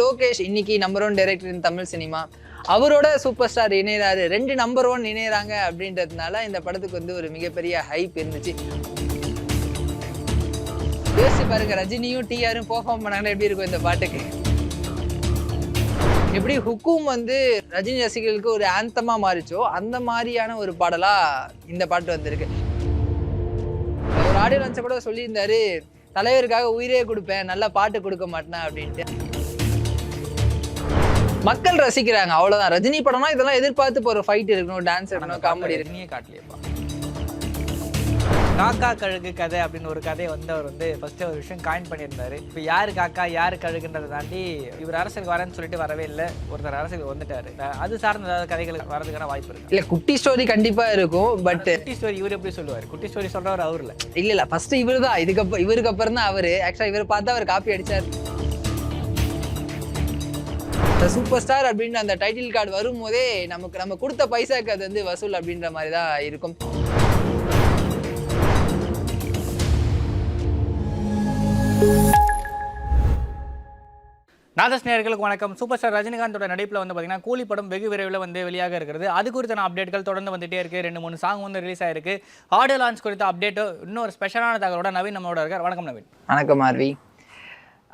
லோகேஷ் இன்னைக்கு number one director in Tamil cinema அவரோட super star இணையறாரு ரெண்டு நம்பர் ஒன் இணையறாங்க அப்படின்றதுனால இந்த படத்துக்கு வந்து ஒரு மிகப்பெரிய ஹைப் இருந்துச்சு. யோசிச்சு பாருங்க ரஜினியும் டிஆரும் பெர்ஃபார்ம் பண்ணாங்கன்னா எப்படி இருக்கும் இந்த பாட்டுக்கு? எப்படி ஹுக்கும் வந்து ரஜினி ரசிகர்களுக்கு ஒரு ஆந்தமா மாறிச்சோ அந்த மாதிரியான ஒரு பாடலா இந்த பாட்டு வந்திருக்கு. ஒரு ஆடியோ கூட சொல்லியிருந்தாரு தலைவருக்காக உயிரே கொடுப்பேன் நல்ல பாட்டு கொடுக்க மாட்டேன்? அப்படின்ட்டு. மக்கள் ரசிக்கிறாங்க. அவ்வளவுதான். ரஜினி படம்னா இதெல்லாம் எதிர்பார்த்து போற ஃபைட் இருக்கணும் டான்ஸ் இருக்கணும் காமெடி இருக்கணும். காட்டலையப்பா காக்கா கழுகு கதை அப்படின்னு ஒரு கதையை வந்து அவர் வந்து ஃபர்ஸ்ட் ஒரு விஷயம் காயின் பண்ணியிருந்தாரு. இப்போ யாரு காக்கா யாரு கழுகுன்றதை தாண்டி இவர் அரசுக்கு வரேன்னு சொல்லிட்டு வரவே இல்லை. ஒருத்தர் அரசுக்கு வந்துட்டாரு. அது சார்ந்த ஏதாவது கதைகள் வரதுக்கான வாய்ப்பு இருக்கு? இல்ல குட்டி ஸ்டோரி கண்டிப்பா இருக்கும் பட் குட்டி ஸ்டோரி இவர் எப்படி சொல்லுவார்? குட்டி ஸ்டோரி சொல்றவர் அவர் இல்ல இல்ல இல்ல ஃபர்ஸ்ட் இவர் தான் இதுக்கு இவருக்கு அப்புறம் தான் அவரு. ஆக்சுவலா இவர் பார்த்து அவர் காப்பி அடிச்சார். சூப்பர் ஸ்டார் அப்படின்ற அந்த டைட்டில் கார்டு வரும்போதே நமக்கு நம்ம கொடுத்த பைசாக்கு அது வந்து வசூல் அப்படின்ற மாதிரி தான் இருக்கும். நாதஸ் நேயர்களுக்கு வணக்கம். சூப்பர் ஸ்டார் ரஜினிகாந்தோட நடிப்பில் வந்து பார்த்தீங்கன்னா கூலி படம் வெகு விரைவில் வந்து வெளியாக இருக்கிறது. அது குறித்தான அப்டேட்கள் தொடர்ந்து வந்துட்டே இருக்கு. ரெண்டு மூணு சாங் வந்து ரிலீஸ் ஆயிருக்கு. ஆடியோ லான்ச் குறித்த அப்டேட் இன்னொரு ஸ்பெஷலான தகவலோட நவீன் நம்மளோட இருக்கார். வணக்கம் நவீன். வணக்கம் ஆர்வி.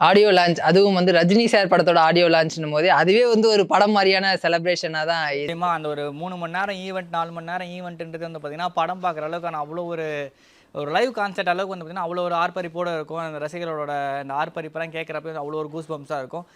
ஆடியோ லான்ச் அதுவும் வந்து ரஜினி சார் படத்தோட ஆடியோ லான்ச்னும் போது அதுவே வந்து ஒரு படம் மாதிரியான செலிப்ரேஷனாக தான் இருக்கு. நிச்சயமா அந்த ஒரு மூணு மணி நேரம் ஈவெண்ட் நாலு மணி நேரம் ஈவெண்ட்ன்றது வந்து பார்த்தீங்கன்னா படம் பார்க்குற அளவுக்கான அவ்வளோ ஒரு ஒரு லைவ் கான்செர்ட் அளவுக்கு வந்து பார்த்தீங்கன்னா அவ்வளோ ஒரு ஆர்ப்பரிப்போட இருக்கும். அந்த ரசிகர்களோட அந்த ஆர்ப்பரிப்பெல்லாம் கேட்குறப்ப அவ்வளோ ஒரு கூஸ் பம்ஸாக இருக்கும்.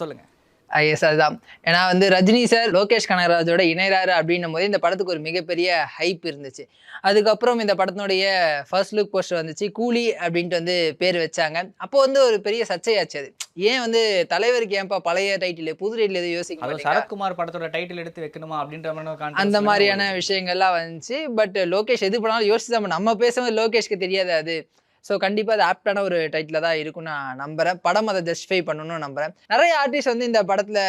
சொல்லுங்கள் எஸ் அதுதான் ஏன்னா வந்து ரஜினி சார் லோகேஷ் கனகராஜோட இணையறாரு அப்படின்னும் போது இந்த படத்துக்கு ஒரு மிகப்பெரிய ஹைப் இருந்துச்சு அதுக்கப்புறம் இந்த படத்தினுடைய ஃபர்ஸ்ட் லுக் போஸ்டர் வந்துச்சு கூலி அப்படின்ட்டு வந்து பேர் வச்சாங்க அப்போ வந்து ஒரு பெரிய சர்ச்சையாச்சு அது ஏன் வந்து தலைவருக்கு ஏன்பா பழைய டைட்டில் புது டைட்டில் எதுவும் யோசிக்க? சரத்குமார் படத்தோட டைட்டில் எடுத்து வைக்கணுமா அப்படின்ற மாதிரி அந்த மாதிரியான. விஷயங்கள்லாம் வந்துச்சு பட் லோகேஷ் எது பண்ணாலும் யோசிச்சு. நம்ம பேசும்போது லோகேஷ்க்கு தெரியாது அது ஸோ கண்டிப்பாக அது ஆப்டான ஒரு டைட்டில் தான் இருக்கும் நான் நம்புறேன். படம் அதை ஜஸ்டிஃபை பண்ணணும்னு நம்புறேன். நிறைய ஆர்டிஸ்ட் வந்து இந்த படத்தில்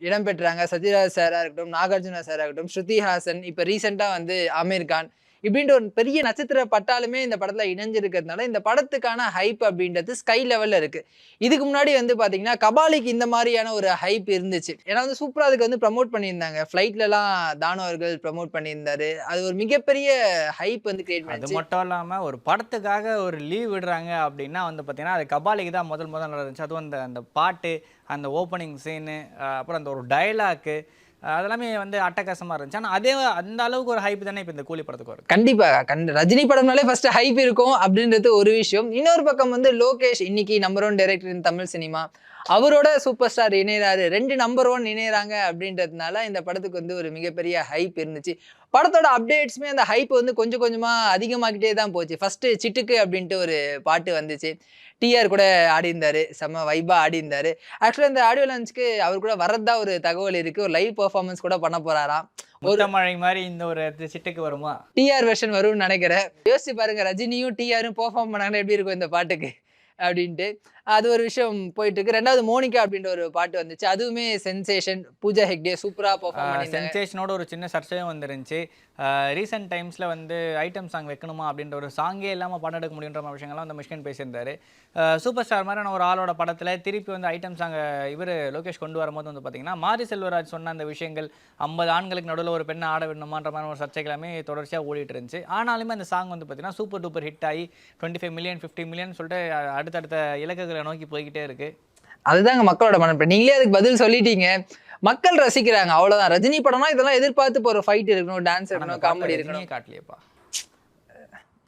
இடம்பெற்றாங்க சத்யராஜ் சாராக இருக்கட்டும் நாகார்ஜுனா சாராக இருக்கட்டும் ஸ்ருதி ஹாசன் இப்போ ரீசெண்டாக வந்து ஆமீர் கான் இப்படின்ற ஒரு பெரிய நட்சத்திர பட்டாலுமே இந்த படத்தில் இணைஞ்சிருக்கிறதுனால இந்த படத்துக்கான ஹைப் அப்படின்றது ஸ்கை லெவலில் இருக்கு. இதுக்கு முன்னாடி வந்து பார்த்தீங்கன்னா கபாலிக்கு இந்த மாதிரியான ஒரு ஹைப் இருந்துச்சு. ஏன்னா வந்து சூப்பராக அதுக்கு வந்து ப்ரமோட் பண்ணியிருந்தாங்க. ஃப்ளைட்லலாம் தானு அவர்கள் ப்ரமோட் பண்ணியிருந்தாரு. அது ஒரு மிகப்பெரிய ஹைப் வந்து கிரியேட் அது பண்ணிச்சு. மட்டும் இல்லாம ஒரு படத்துக்காக ஒரு லீவ் விடுறாங்க அப்படின்னா வந்து பார்த்தீங்கன்னா அது கபாலிக்கு தான் முதல் முதல் நடந்துச்சு. அதுவும் அந்த அந்த பாட்டு அந்த ஓப்பனிங் சீனு அப்புறம் அந்த ஒரு டயலாக்கு அதெல்லாமே வந்து அட்டகாசமா இருந்துச்சு. ஆனா அதே அந்த அளவுக்கு ஒரு ஹைப் தானே இப்போ இந்த கூலி படத்துக்கு வரும் கண்டிப்பா கண் ரஜினி படம்னாலே ஃபர்ஸ்ட் ஹைப் இருக்கும் அப்படின்றது ஒரு விஷயம். இன்னொரு பக்கம் வந்து லோகேஷ் இன்னைக்கு number one director in Tamil cinema அவரோட சூப்பர் ஸ்டார் இணையறாரு. ரெண்டு நம்பர் ஒன் இணையறாங்க அப்படின்றதுனால இந்த படத்துக்கு வந்து ஒரு மிகப்பெரிய ஹைப் இருந்துச்சு. படத்தோட அப்டேட்ஸுமே அந்த ஹைப் வந்து கொஞ்சம் கொஞ்சமா அதிகமாகிட்டே தான் போச்சு. ஃபர்ஸ்ட் சிட்டுக்கு அப்படின்ட்டு ஒரு பாட்டு வந்துச்சு. டிஆர் கூட ஆடி இருந்தாரு செம்ம வைபா ஆடி இருந்தாரு ஆக்சுவலாக இந்த ஆடியோ லான்ச்சுக்கு அவர் கூட வரதா ஒரு தகவல் இருக்கு. ஒரு லைவ் பெர்ஃபார்மன்ஸ் கூட பண்ண போறாராம். முத்தமழை மாதிரி இந்த ஒரு சிட்டுக்கு வருமா? டிஆர் வெர்ஷன் வரும்னு நினைக்கிறேன். யோசிச்சு பாருங்க ரஜினியும் டிஆரும் பெர்ஃபார்ம் பண்ணாங்கன்னா எப்படி இருக்கும் இந்த பாட்டுக்கு? அப்படின்ட்டு. அது ஒரு விஷயம் போயிட்டு இருக்கு ரெண்டாவது மோனிகா அப்படின்ற ஒரு பாட்டு வந்துச்சு. அதுவுமே சென்சேஷன் பூஜா ஹெக்டே சூப்பரா பெர்ஃபார்ம் சென்சேஷனோட ஒரு சின்ன சர்ச்சையும் வந்துருந்துச்சு. ரீசெண்ட் டைம்ஸில் வந்து ஐட்டம் சாங் வைக்கணுமா அப்படின்ற ஒரு சாங்கே இல்லாமல் படம் எடுக்க முடியுன்ற மாதிரி விஷயங்கள்லாம் வந்து மிஷ்கன் பேசியிருந்தாரு. சூப்பர் ஸ்டார் மாதிரியான ஒரு ஆளோட படத்தில் திருப்பி வந்து ஐட்டம் சாங் இவர் லோகேஷ் கொண்டு வரும்போது வந்து பார்த்திங்கன்னா மாரி செல்வராஜ் சொன்ன அந்த விஷயங்கள் ஐம்பது ஆண்களுக்கு நடுவில் ஒரு பெண்ணை ஆட விடணுமான்ற மாதிரி ஒரு சர்ச்சை எல்லாமே தொடர்ச்சியாக ஓடிட்டு இருந்துச்சு. ஆனாலுமே அந்த சாங் வந்து பார்த்தீங்கன்னா சூப்பர் டூப்பர் ஹிட் ஆகி twenty five million fifty million சொல்லிட்டு அடுத்தடுத்த இலக்குகளை நோக்கி போய்கிட்டே இருக்குது அதுதாங்க மக்களோட மனப்ப நீங்களே அதுக்கு பதில் சொல்லிட்டீங்க. மக்கள் ரசிக்கிறாங்க. அவ்வளவுதான். ரஜினி படம்னா இதெல்லாம் எதிர்பார்த்து போற ஃபைட் இருக்கணும் டான்ஸ் இருக்கணும் காமெடி இருக்கணும். காட்டலையேப்பா.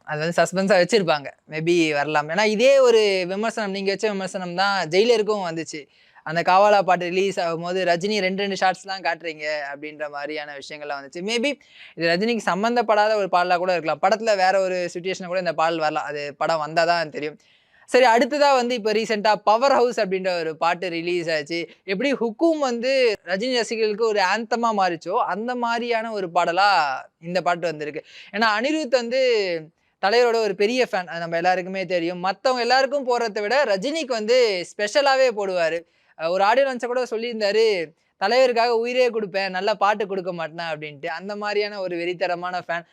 அது வந்து சஸ்பென்ஸாக வச்சிருப்பாங்க. மேபி வரலாம். ஏன்னா இதே ஒரு விமர்சனம் நீங்கள் வச்ச விமர்சனம் தான் ஜெயிலருக்கும் வந்துச்சு. அந்த காவாலா பாட்டு ரிலீஸ் ஆகும்போது ரஜினி ரெண்டு ரெண்டு ஷார்ட்ஸ்லாம் காட்டுறீங்க அப்படின்ற மாதிரியான விஷயங்கள்லாம் வந்துச்சு. மேபி இது ரஜினிக்கு சம்மந்தப்படாத ஒரு பாடலாக கூட இருக்கலாம். படத்தில் வேற ஒரு சுச்சுவேஷனில் கூட இந்த பாடல் வரலாம். அது படம் வந்தால் தான் தெரியும். சரி அடுத்ததாக வந்து இப்போ ரீசெண்டாக பவர் ஹவுஸ் அப்படின்ற ஒரு பாட்டு ரிலீஸ் ஆச்சு. எப்படி ஹுக்கும் வந்து ரஜினி ரசிகர்களுக்கு ஒரு ஆந்தமாக மாறிச்சோ அந்த மாதிரியான ஒரு பாடலாக இந்த பாட்டு வந்திருக்கு. ஏன்னா அனிருத் வந்து தலைவரோட ஒரு பெரிய ஃபேன் அது நம்ம எல்லாருக்குமே தெரியும். மற்றவங்க எல்லாருக்கும் போடுறத விட ரஜினிக்கு வந்து ஸ்பெஷலாகவே போடுவார். ஒரு ஆடியோ லான்ச்சை கூட சொல்லியிருந்தாரு தலைவருக்காக உயிரே கொடுப்பேன் நல்லா பாட்டு கொடுக்க மாட்டேன் அப்படின்ட்டு அந்த மாதிரியான ஒரு வெறித்தரமான ஃபேன்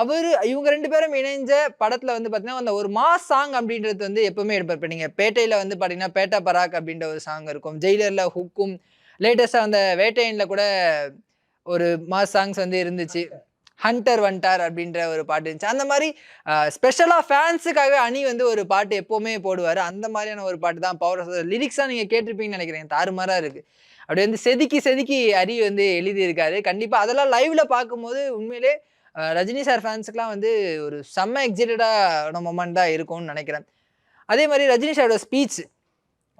அவர் இவங்க ரெண்டு பேரும் இணைஞ்ச படத்தில் வந்து பார்த்தீங்கன்னா அந்த ஒரு மாஸ் சாங் அப்படின்றது வந்து எப்பவுமே எடுப்பார். இப்போ நீங்கள் பேட்டையில் வந்து பார்த்தீங்கன்னா பேட்டா பராக் அப்படின்ற ஒரு சாங் இருக்கும். ஜெயிலரில் ஹுக்கும் லேட்டஸ்ட்டாக அந்த வேட்டையனில் கூட ஒரு மாஸ் சாங்ஸ் வந்து இருந்துச்சு. ஹண்டர் வண்டார் அப்படின்ற ஒரு பாட்டு இருந்துச்சு. அந்த மாதிரி ஸ்பெஷலாக ஃபேன்ஸுக்காகவே அணி வந்து ஒரு பாட்டு எப்போவுமே போடுவார். அந்த மாதிரியான ஒரு பாட்டு தான். பவர் லிரிக்ஸாக நீங்கள் கேட்டிருப்பீங்கன்னு நினைக்கிறேன். தாறுமாறாக இருக்குது அப்படி வந்து செதுக்கி செதுக்கி அரி வந்து எழுதியிருக்காரு. கண்டிப்பாக அதெல்லாம் லைவில் பார்க்கும்போது உண்மையிலே ரஜினி சார் ஃபேன்ஸுக்கெலாம் வந்து ஒரு செம்ம எக்ஸைட்டடான மொமெண்ட் தான் இருக்கும்னு நினைக்கிறேன். அதே மாதிரி ரஜினி சாரோட ஸ்பீச்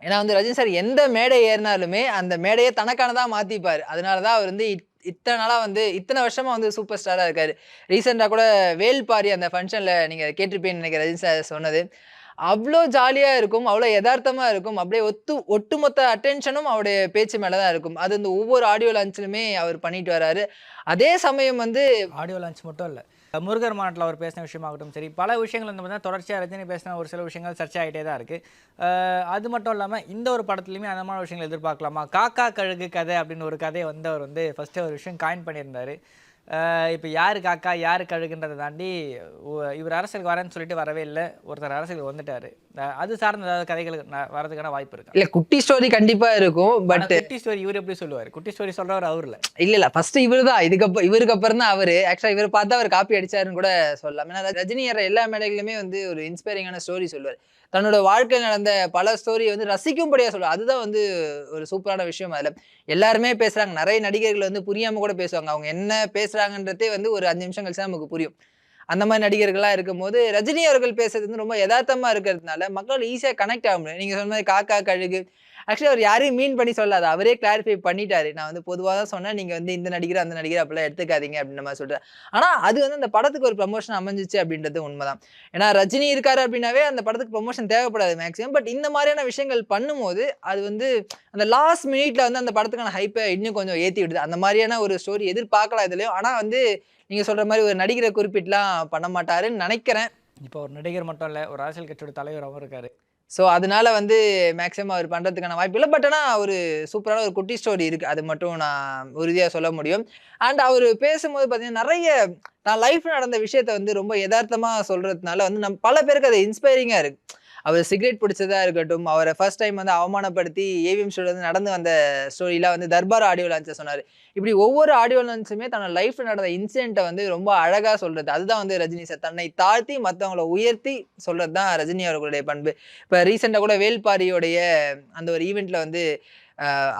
ஏன்னா வந்து ரஜினி சார் எந்த மேடை ஏறினாலுமே அந்த மேடையை தனக்கானதாக மாற்றிப்பார் அதனால தான் அவர் வந்து இத்- இத்தனை நாளாக வந்து இத்தனை வருஷமாக வந்து சூப்பர் ஸ்டாராக இருக்கார். ரீசெண்டாக கூட வேல்பாரி அந்த ஃபங்க்ஷனில் நீங்கள் கேட்டிருப்பேன்னு நினைக்கிறேன் ரஜினி சார் சொன்னது. அவ்வளோ ஜாலியாக இருக்கும் அவ்வளோ யதார்த்தமாக இருக்கும் அப்படியே ஒத்து ஒட்டுமொத்த அட்டென்ஷனும் அவருடைய பேச்சு மேலே தான் இருக்கும். அது இந்த ஒவ்வொரு ஆடியோ லான்ச்சிலுமே அவர் பண்ணிட்டு வராரு. அதே சமயம் வந்து ஆடியோ லான்ச் மட்டும் இல்லை. முருகர் மாநாட்டில் அவர் பேசின விஷயமாகட்டும் சரி பல விஷயங்கள் வந்து பார்த்தீங்கன்னா தொடர்ச்சியாக ரஜினி பேசின ஒரு சில விஷயங்கள் சர்ச்சையாகிட்டே தான் இருக்குது அது மட்டும் இல்லாமல் இந்த ஒரு படத்துலையுமே அந்த மாதிரி விஷயங்கள் எதிர்பார்க்கலாமா? காக்கா கழுகு கதை அப்படின்னு ஒரு கதையை வந்து அவர் வந்து ஃபஸ்ட்டு ஒரு விஷயம் காயின் பண்ணியிருந்தார். இப்போ யார் காக்கா யார் கழுகுன்றதை தாண்டி இவர் அரசியலுக்கு வரேன்னு சொல்லிட்டு வரவே இல்லை. ஒருத்தர் அரசியலுக்கு வந்துட்டார். அது சார்ந்த ஏதாவது கதைகள் வரதுக்கான வாய்ப்பு இருக்கு? இல்லை குட்டி ஸ்டோரி கண்டிப்பாக இருக்கும் பட் குட்டி ஸ்டோரி இவர் எப்படி சொல்லுவார்? குட்டி ஸ்டோரி சொல்றவர் அவர் இல்ல. இல்ல இல்ல ஃபர்ஸ்ட் இவர் தான் இதுக்கப்புறம் இவருக்கு அப்புறம் தான் அவரு. ஆக்சுவலா இவர் பார்த்தா அவர் காப்பி அடிச்சாருன்னு கூட சொல்லலாம். ஏன்னா ரஜினி எல்லா மேடைகளுமே வந்து ஒரு இன்ஸ்பைரிங்கான ஸ்டோரி சொல்லுவார். தன்னோட வாழ்க்கையில் நடந்த பல ஸ்டோரி வந்து ரசிக்கும்படியா சொல்லுவார். அதுதான் வந்து ஒரு சூப்பரான விஷயம் அதுல. எல்லாருமே பேசுறாங்க. நிறைய நடிகர்கள் வந்து புரியாம கூட பேசுவாங்க. அவங்க என்ன பேசுறாங்கன்றதே வந்து ஒரு அஞ்சு நிமிஷம் கழிச்சு நமக்கு புரியும். அந்த மாதிரி நடிகர்கள்லாம் இருக்கும்போது ரஜினி அவர்கள் பேசுறது வந்து ரொம்ப யதார்த்தமாக இருக்கிறதுனால மக்கள் ஈஸியாக கனெக்ட் ஆக முடியும். நீங்கள் சொன்ன மாதிரி காக்கா கழுகு ஆக்சுவலி அவர் யாரையும் மீன் பண்ணி சொல்லாது. அவரே கிளாரிஃபை பண்ணிட்டாரு. நான் வந்து பொதுவாக தான் சொன்னேன் நீங்கள் வந்து இந்த நடிகர் அந்த நடிகர் அப்படிலாம் எடுத்துக்காதீங்க அப்படின்ற மாதிரி சொல்கிறேன் ஆனால் அது வந்து அந்த படத்துக்கு ஒரு ப்ரமோஷன் அமைஞ்சிச்சு அப்படின்றது உண்மைதான். ஏன்னா ரஜினி இருக்காரு அப்படின்னாவே அந்த படத்துக்கு ப்ரமோஷன் தேவைப்படாது மேக்ஸிமம் பட் இந்த மாதிரியான விஷயங்கள் பண்ணும்போது அது வந்து அந்த லாஸ்ட் மினிட்ல வந்து அந்த படத்துக்கான ஹைப்பை இன்னும் கொஞ்சம் ஏற்றி விடுது. அந்த மாதிரியான ஒரு ஸ்டோரி எதிர்பார்க்கலாம் இதுலையும் ஆனால் வந்து நீங்கள் சொல்கிற மாதிரி ஒரு நடிகரை குறிப்பிட்டலாம் பண்ண மாட்டாருன்னு நினைக்கிறேன். இப்போ ஒரு நடிகர் மட்டும் இல்லை ஒரு அரசியல் கட்சியோட அவர் இருக்காரு. ஸோ அதனால வந்து மேக்ஸிமம் அவர் பண்ணுறதுக்கான வாய்ப்பு இல்லை. பட் ஆனால் ஒரு சூப்பரான ஒரு குட்டி ஸ்டோரி இருக்குது அது மட்டும் நான் உறுதியாக சொல்ல முடியும். அண்ட் அவர் பேசும்போது பார்த்தீங்கன்னா நிறைய நான் லைஃப்பில் நடந்த விஷயத்த வந்து ரொம்ப யதார்த்தமாக சொல்கிறதுனால வந்து நம் பல பேருக்கு அது இன்ஸ்பைரிங்காக இருக்குது அவர் சிகரெட் பிடிச்சதா இருக்கட்டும் அவரை ஃபர்ஸ்ட் டைம் வந்து அவமானப்படுத்தி ஏவிஎம் ஷோல வந்து நடந்து வந்த ஸ்டோரிலாம் வந்து தர்பார் ஆடியோ லான்ச்சை சொன்னார். இப்படி ஒவ்வொரு ஆடியோ லான்ச்சுமே தன்னோட லைஃப்பில் நடந்த இன்சிடென்ட்டை வந்து ரொம்ப அழகாக சொல்கிறது அதுதான் வந்து ரஜினி சார் தன்னை தாழ்த்தி மற்றவங்கள உயர்த்தி சொல்கிறது தான் ரஜினி அவர்களுடைய பண்பு. இப்போ ரீசெண்டாக கூட வேல்பாரியோடைய அந்த ஒரு ஈவெண்ட்டில் வந்து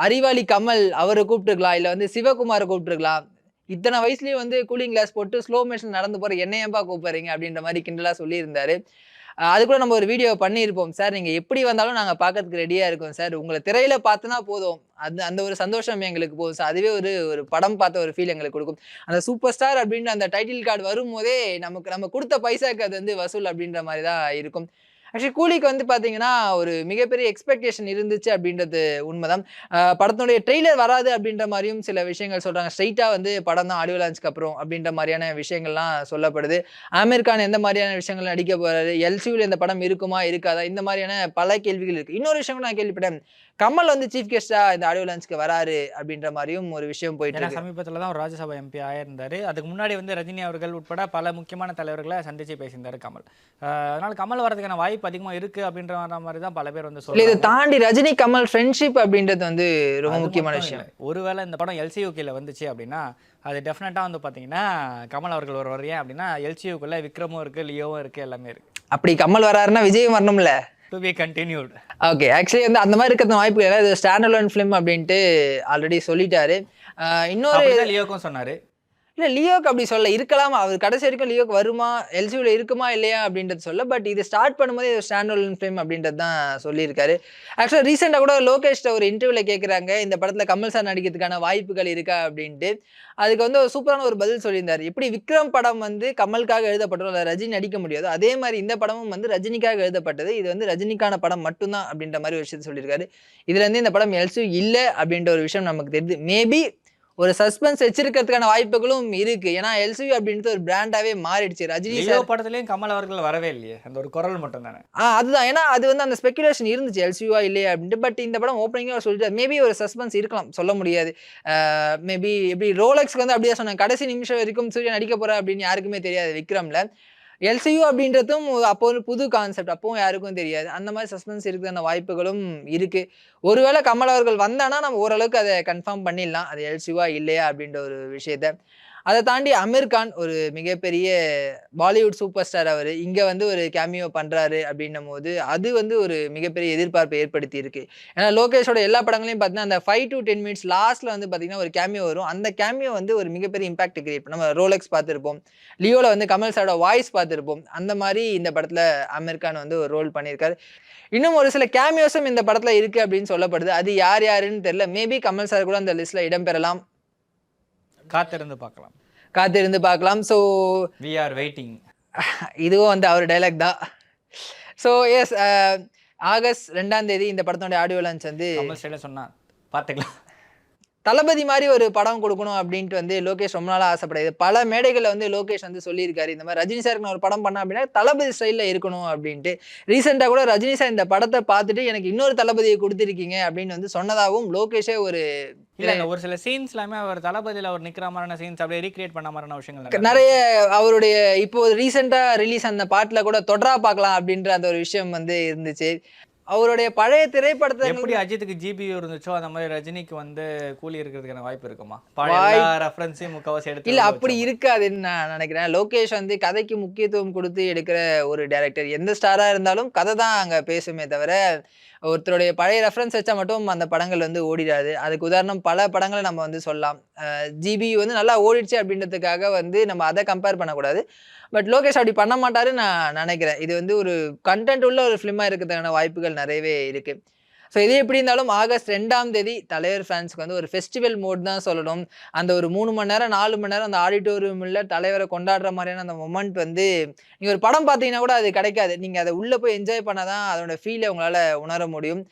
அறிவாளி கமல் அவரை கூப்பிட்டுருக்கலாம் இல்லை வந்து சிவகுமாரை கூப்பிட்டுருக்கலாம். இத்தனை வயசுலேயே வந்து கூலிங் கிளாஸ் போட்டு ஸ்லோ மோஷன் நடந்து போகிற என்னையம்பா கூப்பிட்றீங்க கூப்பிடுறீங்க அப்படின்ற மாதிரி கிண்டலாக சொல்லியிருந்தாரு. அது கூட நம்ம ஒரு வீடியோ பண்ணியிருப்போம். சார் நீங்கள் எப்படி வந்தாலும் நாங்கள் பார்க்கறதுக்கு ரெடியாக இருக்கோம் சார். உங்களை திரையில் பார்த்தோன்னா போதும். அந்த அந்த ஒரு சந்தோஷம் எங்களுக்கு போதும் சார். அதுவே ஒரு ஒரு படம் பார்த்த ஒரு ஃபீல் எங்களுக்கு கொடுக்கும். அந்த சூப்பர் ஸ்டார் அப்படின்ற அந்த டைட்டில் கார்டு வரும்போதே நமக்கு நம்ம கொடுத்த பைசாக்கு அது வந்து வசூல் அப்படின்ற மாதிரி தான் இருக்கும். ஆக்சுவலி கூலிக்கு வந்து பார்த்தீங்கன்னா ஒரு மிகப்பெரிய எக்ஸ்பெக்டேஷன் இருந்துச்சு அப்படின்றது உண்மைதான். படத்தினுடைய ட்ரெய்லர் வராது அப்படின்ற மாதிரியும் சில விஷயங்கள் சொல்கிறாங்க ஸ்ட்ரைட்டாக வந்து படம் தான் ஆடியோ லான்ச்சுக்கு அப்புறம் அப்படின்ற மாதிரியான விஷயங்கள்லாம் சொல்லப்படுது. ஆமீர் கான் எந்த மாதிரியான விஷயங்கள் நடிக்க போகிறாரு எல்சியூவில் இந்த படம் இருக்குமா இருக்காதா? இந்த மாதிரியான பல கேள்விகள் இருக்குது இன்னொரு விஷயம் நான் கேள்விப்பட்டேன். கமல் வந்து சீஃப் கெஸ்டா இந்த ஆடியோ லான்ச்சுக்கு வராரு அப்படின்ற மாதிரியும் ஒரு விஷயம் போயிட்டு சமீபத்தில் தான் ஒரு ராஜ்யசபா எம்பி ஆயிருந்தாரு. அதுக்கு முன்னாடி வந்து ரஜினி அவர்கள் உட்பட பல முக்கியமான தலைவர்களை சந்திச்சு பேசியிருந்தாரு கமல். அதனால கமல் வரதுக்கான வாய்ப்பு அதிகமாக இருக்கு அப்படின்ற மாதிரி தான் பல பேர் வந்து இல்ல இதை தாண்டி ரஜினி கமல் ஃப்ரெண்ட்ஷிப் அப்படின்றது வந்து ரொம்ப முக்கியமான விஷயம். ஒருவேளை இந்த படம் எல்சியூக்கில் வந்துச்சு அப்படின்னா அது டெஃபினட்டாக வந்து பார்த்தீங்கன்னா கமல் அவர்கள் ஒரு வரையன் அப்படின்னா எல்சியூக்குள்ள விக்ரமும் இருக்கு லியோவும் இருக்கு எல்லாமே இருக்கு. அப்படி கமல் வராருன்னா விஜய் வரணும்ல? To be continued okay actually வந்து அந்த மாதிரி இருக்கிறது வாய்ப்பு இது ஸ்டாண்ட் அலோன் ஃபிலிம் அப்படின்ட்டு ஆல்ரெடி சொல்லிட்டாரு. இன்னொரு லியோக்கும் சொன்னாரு. இல்லை லியோக்கு அப்படி சொல்ல இருக்கலாம். அவர் கடைசி வரைக்கும் லியோக்கு வருமா எல்சியூல இருக்குமா இல்லையா அப்படின்றது சொல்ல பட் இது ஸ்டார்ட் பண்ணும்போது இது ஸ்டாண்ட் ஃபிலிம் அப்படின்றது தான் சொல்லியிருக்காரு. ஆக்சுவலாக ரீசெண்டாக கூட லோகேஷ்ட ஒரு இன்டர்வியூவில் கேட்குறாங்க இந்த படத்தில் கமல் சார் நடிக்கிறதுக்கான வாய்ப்புகள் இருக்கா அப்படின்ட்டு. அதுக்கு வந்து ஒரு சூப்பரான ஒரு பதில் சொல்லியிருந்தார். எப்படி விக்ரம் படம் வந்து கமலுக்காக எழுதப்பட்டதோ இல்லை ரஜினி நடிக்க முடியாதோ அதே மாதிரி இந்த படமும் வந்து ரஜினிக்காக எழுதப்பட்டது. இது வந்து ரஜினிக்கான படம் மட்டும்தான் அப்படின்ற மாதிரி ஒரு விஷயத்தை சொல்லியிருக்காரு. இதுலேருந்து இந்த படம் எல்சியூ இல்லை அப்படின்ற ஒரு விஷயம் நமக்கு தெரியுது. மேபி ஒரு சஸ்பென்ஸ் வச்சிருக்கிறதுக்கான வாய்ப்புகளும் இருக்கு. ஏன்னா எல்சிவி அப்படின்றது ஒரு பிராண்டாவே மாறிடுச்சு. ரஜினி லியோ படத்துலயும் கமல் அவர்கள் வரவே இல்லையே. அந்த ஒரு குரல் மட்டும் தானே ஆ அதுதான். ஏன்னா அது வந்து அந்த ஸ்பெகுலேஷன் இருந்துச்சு. எல்சியூவா இல்லையா அப்படின்ட்டு. பட் இந்த படம் ஓப்பனிங்காக சொல்லிட்டு மேபி ஒரு சஸ்பென்ஸ் இருக்கலாம். சொல்ல முடியாது. மேபி எப்படி ரோலக்ஸ்க்கு வந்து அப்படியே சொன்னாங்க. கடைசி நிமிஷம் வரைக்கும் சூர்யா நடிக்க போறா அப்படின்னு யாருக்குமே தெரியாது. விக்ரம்ல. எல்சியூ அப்படின்றதும் அப்போ ஒரு புது கான்செப்ட் அப்பவும் யாருக்கும் தெரியாது. அந்த மாதிரி சஸ்பென்ஸ் இருக்கிற வாய்ப்புகளும் இருக்கு. ஒருவேளை கமல் அவர்கள் வந்தானா நம்ம ஓரளவுக்கு அதை கன்ஃபார்ம் பண்ணிடலாம். அது எல்சியூவா இல்லையா அப்படின்ற ஒரு விஷயத்த. அதை தாண்டி அமீர் கான் ஒரு மிகப்பெரிய பாலிவுட் சூப்பர் ஸ்டார் அவர். இங்கே வந்து ஒரு கேமியோ பண்ணுறாரு அப்படின்னும் போது அது வந்து ஒரு மிகப்பெரிய எதிர்பார்ப்பை ஏற்படுத்தி இருக்கு ஏன்னா லோகேஷோட எல்லா படங்களையும் பார்த்தீங்கன்னா அந்த ஃபைவ் டு டென் மினிட்ஸ் லாஸ்ட்டில் வந்து பார்த்தீங்கன்னா ஒரு கேமியோ வரும். அந்த கேமியோ வந்து ஒரு மிகப்பெரிய இம்பாக்ட் கிரியேட் நம்ம ரோலெக்ஸ் பார்த்துருப்போம் லியோவில் வந்து கமல் சாரோட வாய்ஸ் பார்த்துருப்போம் அந்த மாதிரி இந்த படத்தில் அமீர் கான் வந்து ஒரு ரோல் பண்ணியிருக்காரு. இன்னும் ஒரு சில கேமியோஸும் இந்த படத்தில் இருக்குது அப்படின்னு சொல்லப்படுது. அது யார் யாருன்னு தெரியல. மேபி கமல் சார் கூட அந்த லிஸ்ட்டில் இடம்பெறலாம் காத்திருந்து பார்க்கலாம். காத்திருந்து பார்க்கலாம். ஸோ வி ஆர் வெயிட்டிங் இதுவும் வந்து அவர் டைலாக் தான். ஸோ எஸ் ஆகஸ்ட் ரெண்டாம் தேதி இந்த படத்தோட ஆடியோ லான்ச் வந்து கமல் ஸ்டைல சொன்னா பார்த்துக்கலாம். தளபதி மாதிரி ஒரு படம் கொடுக்கணும் அப்படின்ட்டு வந்து லோகேஷ் ரொம்ப நாளாக ஆசைப்படுது பல மேடைகளில் வந்து லோகேஷ் வந்து சொல்லியிருக்காரு இந்த மாதிரி ரஜினி சாருக்கு நான் ஒரு படம் பண்ணேன் அப்படின்னா தளபதி ஸ்டைலில் இருக்கணும் அப்படின்ட்டு. ரீசெண்டாக கூட ரஜினி சார் இந்த படத்தை பார்த்துட்டு எனக்கு இன்னொரு தளபதியை கொடுத்துருக்கீங்க அப்படின்னு வந்து சொன்னதாகவும் லோகேஷே ஒரு இல்ல இல்ல ஒரு சில சீன்ஸ் எல்லாமே அவர் தளபதியில அவர் நிக்கிற மாதிரியான சீன்ஸ் அப்படியே ரீக்ரியேட் பண்ண மாதிரியான விஷயங்கள் நிறைய நிறைய அவருடைய இப்போ ரீசெண்டாக ரிலீஸ் அந்த பாட்டில் கூட தொடரா பார்க்கலாம் அப்படின்ற அந்த ஒரு விஷயம் வந்து இருந்துச்சு. அவருடைய பழைய திரைப்படத்தை எப்படி அஜித்துக்கு ஜிபி இருந்துச்சோ அந்த மாதிரி ரஜினிக்கு வந்து கூலி இருக்கிறதுக்கான வாய்ப்பு இருக்குமா? பழைய ரெஃபரன்ஸையும் முக்கவாசி எடுத்து இல்ல அப்படி? இருக்காதுன்னு நான் நினைக்கிறேன். லோகேஷ் வந்து கதைக்கு முக்கியத்துவம் கொடுத்து எடுக்கிற ஒரு டைரக்டர் எந்த ஸ்டாரா இருந்தாலும் கதை தான் அங்க பேசுமே தவிர ஒருத்தருடைய பழைய ரெஃபரன்ஸ் வச்சா மட்டும் அந்த படங்கள் வந்து ஓடிடாது. அதுக்கு உதாரணம் பல படங்களை நம்ம வந்து சொல்லலாம். ஜிபி வந்து நல்லா ஓடிடுச்சு அப்படின்றதுக்காக வந்து நம்ம அதை கம்பேர் பண்ணக்கூடாது. பட் லோகேஷ் அப்படி பண்ண மாட்டாருன்னு நான் நினைக்கிறேன். இது வந்து ஒரு கண்டென்ட் உள்ள ஒரு ஃபிலிமாக இருக்கிறதுக்கான வாய்ப்புகள் நிறையவே இருக்குது ஸோ இது எப்படி இருந்தாலும் ஆகஸ்ட் ரெண்டாம் தேதி தலைவர் ஃபேன்ஸ்க்கு வந்து ஒரு ஃபெஸ்டிவல் மோட் தான் சொல்லணும். அந்த ஒரு மூணு மணி நேரம் நாலு மணி நேரம் அந்த ஆடிட்டோரியமில் தலைவரை கொண்டாடுற மாதிரியான அந்த மொமெண்ட் வந்து நீங்கள் ஒரு படம் பார்த்தீங்கன்னா கூட அது கிடைக்காது. நீங்கள் அதை உள்ளே போய் என்ஜாய் பண்ணால் தான் அதோட ஃபீலை உங்களால் உணர முடியும்.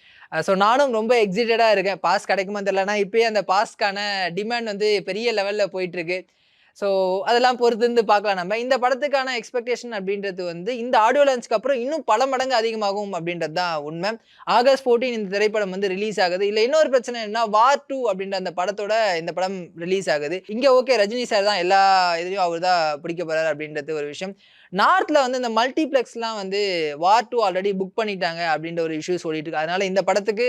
ஸோ நானும் ரொம்ப எக்ஸைட்டடாக இருக்கேன். பாஸ் கிடைக்குமா தெரியலனா இப்போயே அந்த பாஸ்க்கான டிமாண்ட் வந்து பெரிய லெவலில் போயிட்டுருக்கு ஸோ அதெல்லாம் பொறுத்திருந்து பார்க்கலாம் நம்ம. இந்த படத்துக்கான எக்ஸ்பெக்டேஷன் அப்படின்றது வந்து இந்த ஆடியோ லான்ச்சுக்கு அப்புறம் இன்னும் பல மடங்கு அதிகமாகும் அப்படின்றது தான் உண்மை. ஆகஸ்ட் 14 இந்த திரைப்படம் வந்து ரிலீஸ் ஆகுது. இல்லை இன்னொரு பிரச்சனை என்ன வார் டூ அப்படின்ற அந்த படத்தோட இந்த படம் ரிலீஸ் ஆகுது. இங்கே ஓகே ரஜினி சார் தான் எல்லா இதுலையும் அவர் தான் பிடிக்க போகிறார் அப்படின்றது ஒரு விஷயம். நார்த்தில் வந்து இந்த மல்டிப்ளெக்ஸ்லாம் வந்து வார் டூ ஆல்ரெடி புக் பண்ணிட்டாங்க அப்படின்ற ஒரு இஷ்யூ சொல்லிட்டு இருக்கு. அதனால இந்த படத்துக்கு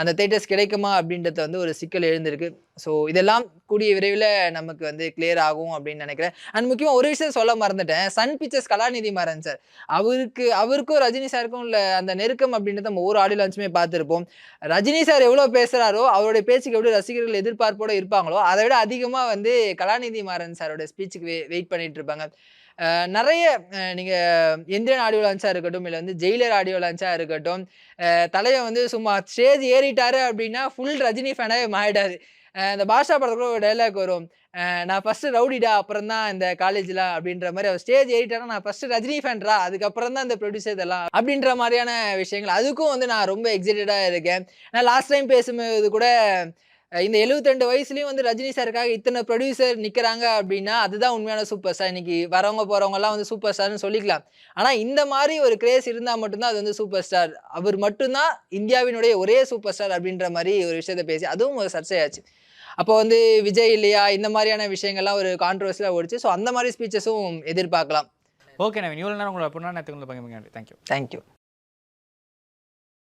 அந்த தேட்டர்ஸ் கிடைக்குமா அப்படின்றத வந்து ஒரு சிக்கல் எழுந்திருக்கு. ஸோ இதெல்லாம் கூடிய விரைவில் நமக்கு வந்து கிளியர் ஆகும் அப்படின்னு நினைக்கிறேன். அண்ட் முக்கியமாக ஒரு விஷயம் சொல்ல மறந்துட்டேன். Sun Pictures Kalanithi Maran sir அவருக்கு அவருக்கும் ரஜினி சாருக்கும் உள்ள அந்த நெருக்கம் அப்படின்றத நம்ம ஒவ்வொரு ஆடியோ லான்ச்சுமே பார்த்துருப்போம். ரஜினி சார் எவ்வளோ பேசுகிறாரோ அவருடைய பேச்சுக்கு எவ்வளோ ரசிகர்கள் எதிர்பார்ப்போட இருப்பாங்களோ அதை விட அதிகமாக வந்து கலாநிதி மாறன் சாரோட ஸ்பீச்சுக்கு வெயிட் பண்ணிட்டு இருப்பாங்க. நிறைய நீங்கள் நீங்க எந்திரன் ஆடியோ லான்ச்சாக இருக்கட்டும் இல்லை வந்து ஜெயிலர் ஆடியோ லான்ச்சாக இருக்கட்டும் தலையை வந்து சும்மா ஸ்டேஜ் ஏறிட்டாரு அப்படின்னா ஃபுல் ரஜினி ஃபேனாகவே மாறிடாது இந்த பாஷா படத்துல ஒரு டைலாக் வரும். நான் ஃபஸ்ட்டு ரவுடிடா அப்புறம் தான் இந்த காலேஜ்லாம் அப்படின்ற மாதிரி அவர் ஸ்டேஜ் ஏறிட்டானா நான் ஃபஸ்ட்டு ரஜினி ஃபேன்ரா அதுக்கப்புறம் தான் இந்த ப்ரொடியூசர் இதெல்லாம் அப்படின்ற மாதிரியான விஷயங்கள். அதுக்கும் வந்து நான் ரொம்ப எக்ஸைட்டடாக இருக்கேன். நான் லாஸ்ட் டைம் பேசும்போது கூட இந்த 72 வயசுலயும் வந்து ரஜினி சாருக்காக இத்தனை ப்ரொடியூசர் நிக்கிறாங்க அப்படின்னா அதுதான் உண்மையான சூப்பர் ஸ்டார் இன்னைக்கு வரவங்க போறவங்க எல்லாம் வந்து சூப்பர் ஸ்டார்னு சொல்லிக்கலாம். ஆனா இந்த மாதிரி ஒரு கிரேஸ் இருந்தா மட்டும்தான் அது வந்து சூப்பர் ஸ்டார் அவர் மட்டும்தான் இந்தியாவினுடைய ஒரே சூப்பர் ஸ்டார் அப்படின்ற மாதிரி ஒரு விஷயத்த பேசி அதுவும் ஒரு சர்ச்சையாச்சு. அப்போ வந்து விஜய் இல்லையா இந்த மாதிரியான விஷயங்கள்லாம் ஒரு கான்ட்ரவர்சியாக ஓடிச்சு. ஸோ அந்த மாதிரி ஸ்பீச்சஸும் எதிர்பார்க்கலாம். ஓகே நவீன். இவ்வளோ நேரம் உங்களை பொண்ணா நேரத்துக்கு தேங்க்யூ தேங்க்யூ